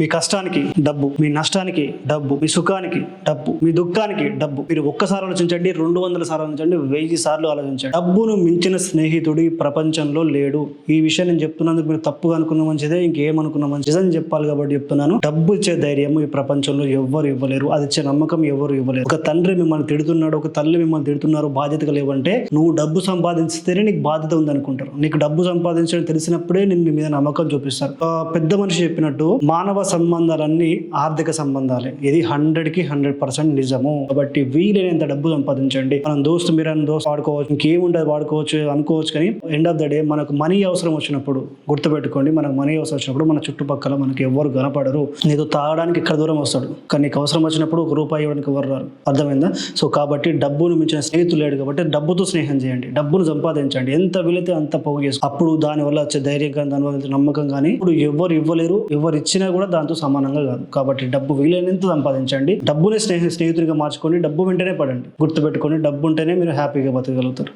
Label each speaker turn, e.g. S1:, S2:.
S1: మీ కష్టానికి డబ్బు మీ నష్టానికి డబ్బు మీ సుఖానికి డబ్బు మీ దుఃఖానికి డబ్బు. మీరు ఒక్కసారి ఆలోచించండి రెండు వందల సార్లు ఆలోచించండి వెయ్యి సార్లు ఆలోచించండి. డబ్బును మించిన స్నేహితుడు ప్రపంచంలో లేడు. ఈ విషయం నేను చెప్తున్నందుకు మీరు తప్పుగా అనుకున్న మంచిదే ఇంకేమనుకున్న మంచిది అని చెప్పాలి కాబట్టి చెప్తున్నాను. డబ్బు ఇచ్చే ధైర్యం ఈ ప్రపంచంలో ఎవ్వరు ఇవ్వలేరు. అది ఇచ్చే నమ్మకం ఎవరు ఇవ్వలేరు. ఒక తండ్రి మిమ్మల్ని తిడుతున్నాడు ఒక తల్లి మిమ్మల్ని తిడుతున్నారు బాధ్యతగా లేవంటే నువ్వు డబ్బు సంపాదించితేనే నీకు బాధ్యత ఉంది అనుకుంటారు నీకు డబ్బు సంపాదించడం తెలిసినప్పుడే నిన్ను మీద నమ్మకం చూపిస్తారు. పెద్ద మనిషి చెప్పినట్టు మానవ సంబంధాలన్నీ ఆర్థిక సంబంధాలే. ఇది హండ్రెడ్కి హండ్రెడ్ పర్సెంట్ నిజము. కాబట్టి వీలైనంత డబ్బు సంపాదించండి. మనం దోస్తు మీరు దోస్తు వాడుకోవచ్చు ఇంకేముండదు వాడుకోవచ్చు అనుకోవచ్చు కానీ ఎండ్ ఆఫ్ ద డే మనకు మనీ అవసరం వచ్చినప్పుడు గుర్తుపెట్టుకోండి. మనకు మనీ అవసరం వచ్చినప్పుడు మన చుట్టుపక్కల మనకి ఎవరు కనపడరు. నీకు తాగడానికి ఇక్కడ దూరం వస్తాడు. కానీ నీకు అవసరం వచ్చినప్పుడు ఒక రూపాయి ఇవ్వడానికి ఎవరు రారు. అర్థమైందా? సో కాబట్టి డబ్బును మించిన స్నేహితులు లేడు కాబట్టి డబ్బుతో స్నేహం చేయండి. డబ్బును సంపాదించండి. ఎంత వీలైతే అంత పోగు చేసుకో. అప్పుడు దాని వల్ల వచ్చే ధైర్యం కానీ దాని వల్ల నమ్మకం కానీ ఇప్పుడు ఎవరు ఇవ్వలేరు. ఎవరు ఇచ్చినా కూడా దాంతో సమానంగా కాదు. కాబట్టి డబ్బు వీలైనంత సంపాదించండి. డబ్బునే స్నేహి స్నేహితుడిగా మార్చుకొని డబ్బు వెంటనే పడండి. గుర్తుపెట్టుకొని డబ్బు ఉంటేనే మీరు హ్యాపీగా బతకగలుగుతారు.